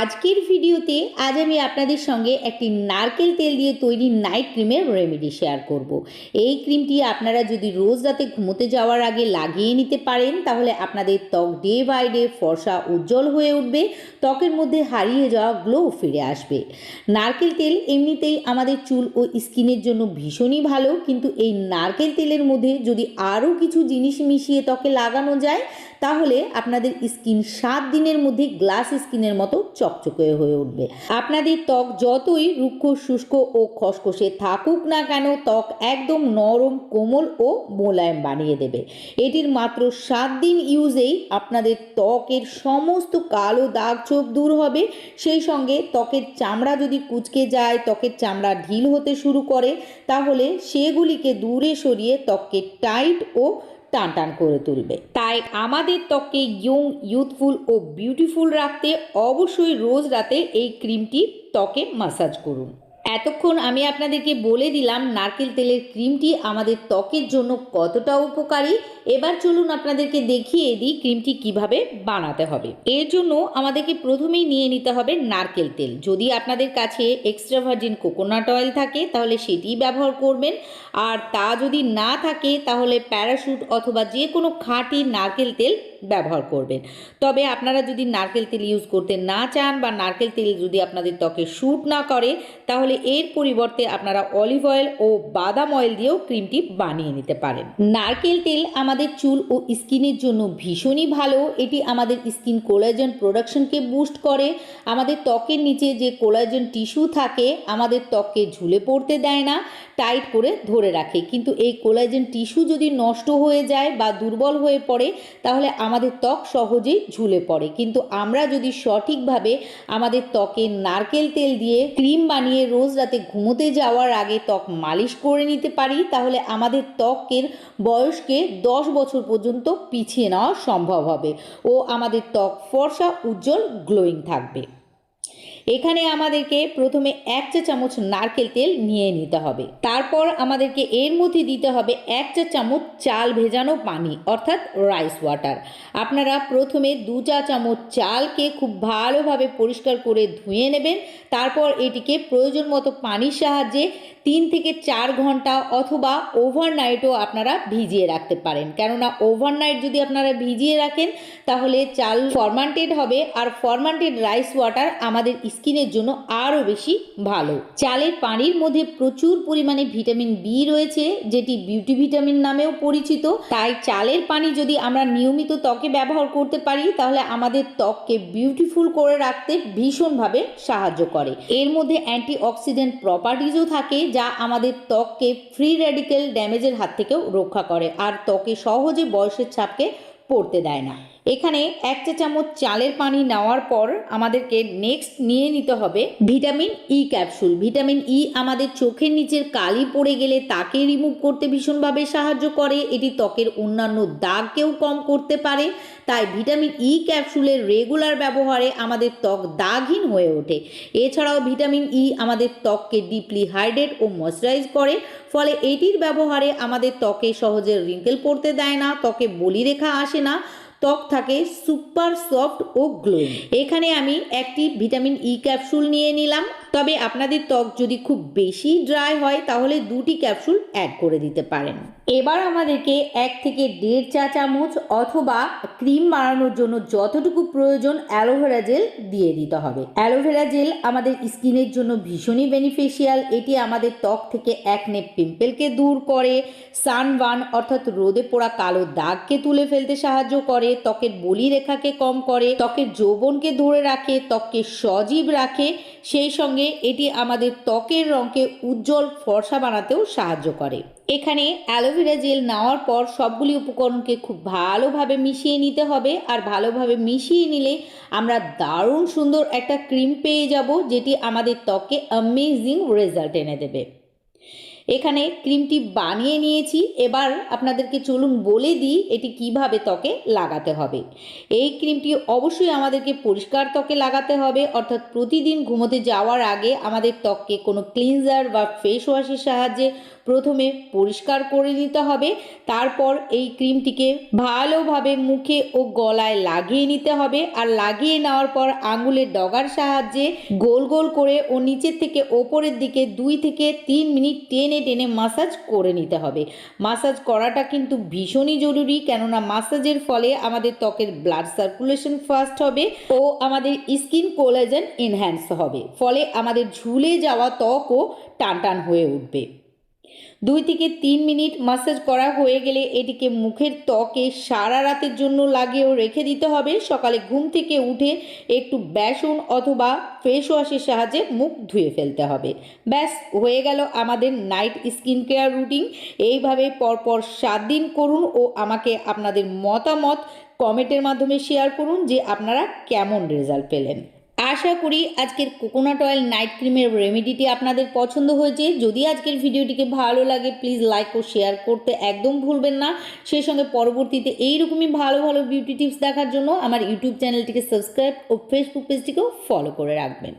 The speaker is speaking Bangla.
আজকের ভিডিওতে আজ আমি আপনাদের সঙ্গে একটি নারকেল তেল দিয়ে তৈরি নাইট ক্রিমের রেমেডি শেয়ার করব। এই ক্রিমটি আপনারা যদি রোজ রাতে ঘুমোতে যাওয়ার আগে লাগিয়ে নিতে পারেন, তাহলে আপনাদের ত্বক ডে বাই ডে ফর্সা উজ্জ্বল হয়ে উঠবে, ত্বকের মধ্যে হারিয়ে যাওয়া গ্লো ফিরে আসবে নারকেল তেল এমনিতেই আমাদের চুল ও স্কিনের জন্য ভীষণই ভালো, কিন্তু এই নারকেল তেলের মধ্যে যদি আরও কিছু জিনিস মিশিয়ে ত্বকে লাগানো যায়, তাহলে আপনাদের স্কিন সাত দিনের মধ্যে গ্লাস স্কিনের মতো চকচকে হয়ে উঠবে। আপনাদের ত্বক যতই রুক্ষ, শুষ্ক ও খসখসে থাকুক না কেন, ত্বক একদম নরম, কোমল ও মোলায়েম বানিয়ে দেবে। এটির মাত্র সাত দিন ইউজেই আপনাদের ত্বকের সমস্ত কালো দাগ ছোপ দূর হবে। সেই সঙ্গে ত্বকের চামড়া যদি কুচকে যায়, ত্বকের চামড়া ঢিল হতে শুরু করে, তাহলে সেগুলিকে দূরে সরিয়ে ত্বককে টাইট ও টান টান করে তুলবে। তাই আমাদের ত্বককে ইয়ং ইউথফুল ও বিউটিফুল রাখতে অবশ্যই রোজ রাতে এই ক্রিমটি ত্বকে মাসাজ করুন। এতক্ষণ আমি আপনাদেরকে বলে দিলাম, নারকেল তেলের ক্রিমটি আমাদের ত্বকের জন্য কতটা উপকারী। এবার চলুন আপনাদেরকে দেখিয়ে দিই ক্রিমটি কীভাবে বানাতে হবে। এর জন্য আমাদেরকে প্রথমেই নিয়ে নিতে হবে নারকেল তেল। যদি আপনাদের কাছে এক্সট্রা ভার্জিন কোকোনাট অয়েল থাকে, তাহলে সেটি ব্যবহার করবেন। আর তা যদি না থাকে, তাহলে প্যারাশুট অথবা যে কোনো খাঁটি নারকেল তেল ব্যবহার করবেন। তবে আপনারা যদি নারকেল তেল ইউজ করতে না চান বা নারকেল তেল যদি আপনাদের ত্বকে শ্যুট না করে, তাহলে এর পরিবর্তে আপনারা অলিভ অয়েল ও বাদাম অয়েল দিয়েও ক্রিমটি বানিয়ে নিতে পারেন। নারকেল তেল আমাদের চুল ও স্কিনের জন্য ভীষণই ভালো। এটি আমাদের স্কিন কোলাজেন প্রোডাকশনকে বুস্ট করে। আমাদের ত্বকের নিচে যে কোলাজেন টিস্যু থাকে, আমাদের ত্বককে ঝুলে পড়তে দেয় না টাইট করে ধরে রাখে। কিন্তু এই কোলাজেন টিস্যু যদি নষ্ট হয়ে যায় বা দুর্বল হয়ে পড়ে, তাহলে আমাদের ত্বক সহজেই ঝুলে পড়ে। কিন্তু আমরা যদি সঠিকভাবে আমাদের ত্বকে নারকেল তেল দিয়ে ক্রিম বানিয়ে রোজ রাতে ঘুমোতে যাওয়ার আগে ত্বক মালিশ করে নিতে পারি, তাহলে আমাদের ত্বকের বয়সকে দশ বছর পর্যন্ত পিছিয়ে নেওয়া সম্ভব হবে ও আমাদের ত্বক ফর্সা, উজ্জ্বল, গ্লোয়িং থাকবে। এখানে আমাদেরকে প্রথমে এক চা চামচ নারকেল তেল নিয়ে নিতে হবে। তারপর আমাদেরকে এর মধ্যে দিতে হবে এক চা চামচ চাল ভেজানো পানি, অর্থাৎ রাইস ওয়াটার আপনারা প্রথমে দু চা চামচ চালকে খুব ভালোভাবে পরিষ্কার করে ধুয়ে নেবেন। তারপর এটিকে প্রয়োজন মতো পানির সাহায্যে তিন থেকে চার ঘণ্টা অথবা ওভারনাইটও আপনারা ভিজিয়ে রাখতে পারেন। কেননা ওভারনাইট যদি আপনারা ভিজিয়ে রাখেন, তাহলে চাল ফরমান্টেড হবে। আর ফরমান্টেড রাইস ওয়াটার আমাদের স্কিনের জন্য আরও বেশি ভালো। চালের পানির মধ্যে প্রচুর পরিমাণে ভিটামিন বি রয়েছে, যেটি বিউটি ভিটামিন নামেও পরিচিত। তাই চালের পানি যদি আমরা নিয়মিত ত্বকে ব্যবহার করতে পারি, তাহলে আমাদের ত্বককে বিউটিফুল করে রাখতে ভীষণভাবে সাহায্য করে। এর মধ্যে অ্যান্টি অক্সিডেন্ট প্রপার্টিজও থাকে, যা আমাদের ত্বককে ফ্রি রেডিক্যাল ড্যামেজের হাত থেকেও রক্ষা করে, আর ত্বকে সহজে বয়সের ছাপকে পড়তে দেয় না। এখানে এক চা চামচ চালের পানি নেওয়ার পর আমাদেরকে নেক্সট নিয়ে নিতে হবে vitamin E capsule vitamin E আমাদের চোখের নিচের কালি পড়ে গেলে তাকে রিমুভ করতে ভীষণভাবে সাহায্য করে। এটি ত্বকের অন্যান্য দাগকেও কম করতে পারে। তাই ভিটামিন ই ক্যাপসুলের রেগুলার ব্যবহারে আমাদের ত্বক দাগহীন হয়ে ওঠে। এছাড়াও ভিটামিন ই আমাদের ত্বককে ডিপলি হাইড্রেট ও ময়শ্চারাইজ করে। ফলে এটির ব্যবহারে আমাদের ত্বকে সহজে রিঙ্কেল পড়তে দেয় না, ত্বকে বলিরেখা আসে না। ত্বক থাকে সুপার সফট ও গ্লোয়িং এখানে আমি একটি ভিটামিন ই ক্যাপসুল নিয়ে নিলাম। তবে আপনাদের ত্বক যদি খুব বেশি ড্রাই হয়, তাহলে দুটি ক্যাপসুল অ্যাড করে দিতে পারেন। এবার আমাদেরকে এক থেকে দেড় চা চামচ অথবা ক্রিম বানানোর জন্য যতটুকু প্রয়োজন অ্যালোভেরা জেল দিয়ে দিতে হবে। অ্যালোভেরা জেল আমাদের স্কিনের জন্য ভীষণই বেনিফিশিয়াল এটি আমাদের ত্বক থেকে একনে পিম্পলকে দূর করে সানবার্ন অর্থাৎ রোদে পোড়া কালো দাগকে তুলে ফেলতে সাহায্য করে, ত্বকের বলি রেখাকে কম করে, ত্বকের যৌবনকে ধরে রাখে, ত্বককে সজীব রাখে, সেই সঙ্গে এটি আমাদের ত্বকের রঙকে উজ্জ্বল ফর্সা বানাতেও সাহায্য করে। এখানে অ্যালোভেরা জেল নেওয়ার পর সবগুলি উপকরণকে খুব ভালোভাবে মিশিয়ে নিতে হবে আর ভালোভাবে মিশিয়ে নিলে আমরা দারুণ সুন্দর একটা ক্রিম পেয়ে যাব, যেটি আমাদের ত্বকে অ্যামেজিং রেজাল্ট এনে দেবে। এখানে ক্রিমটি বানিয়ে নিয়েছি। এবার আপনাদেরকে চলুন বলে দিই এটি কীভাবে ত্বকে লাগাতে হবে। এই ক্রিমটি অবশ্যই আমাদেরকে পরিষ্কার ত্বকে লাগাতে হবে। অর্থাৎ প্রতিদিন ঘুমোতে যাওয়ার আগে আমাদের ত্বককে কোনো ক্লিনজার বা ফেস ওয়াশের সাহায্যে প্রথমে পরিষ্কার করে নিতে হবে। তারপর এই ক্রিমটিকে ভালোভাবে মুখে ও গলায় লাগিয়ে নিতে হবে। আর লাগিয়ে নেওয়ার পর আঙুলের ডগার সাহায্যে গোল গোল করে ও নিচের থেকে ওপরের দিকে দুই থেকে তিন মিনিট টেনে টেনে মাসাজ করে নিতে হবে। মাসাজ করাটা কিন্তু ভীষণই জরুরি, কেননা মাসাজের ফলে আমাদের ত্বকের ব্লাড সার্কুলেশন ফাস্ট হবে ও আমাদের স্কিন কোলাজেন এনহ্যান্স হবে। ফলে আমাদের ঝুলে যাওয়া ত্বকও টান টান হয়ে উঠবে। দুই থেকে তিন মিনিট মাসাজ করা হয়ে গেলে এটিকে মুখের ত্বকে সারা রাতের জন্য লাগিয়েও রেখে দিতে হবে। সকালে ঘুম থেকে উঠে একটু বেসন অথবা ফেস ওয়াশের সাহায্যে মুখ ধুয়ে ফেলতে হবে। ব্যাস, হয়ে গেল আমাদের নাইট স্কিন কেয়ার রুটিন এইভাবে পরপর সাত দিন করুন ও আমাকে আপনাদের মতামত কমেন্টের মাধ্যমে শেয়ার করুন যে আপনারা কেমন রেজাল্ট পেলেন। আশা করি আজকের কোকোনাট অয়েল নাইট ক্রিমের রেমেডিটি আপনাদের পছন্দ হয়েছে। যদি আজকের ভিডিওটিকে ভালো লাগে প্লিজ লাইক ও শেয়ার করতে একদম ভুলবেন না। সেই সঙ্গে পরবর্তীতে এইরকমই ভালো ভালো বিউটি টিপস দেখার জন্য আমার ইউটিউব চ্যানেলটিকে সাবস্ক্রাইব ও ফেসবুক পেজটিকেও ফলো করে রাখবেন।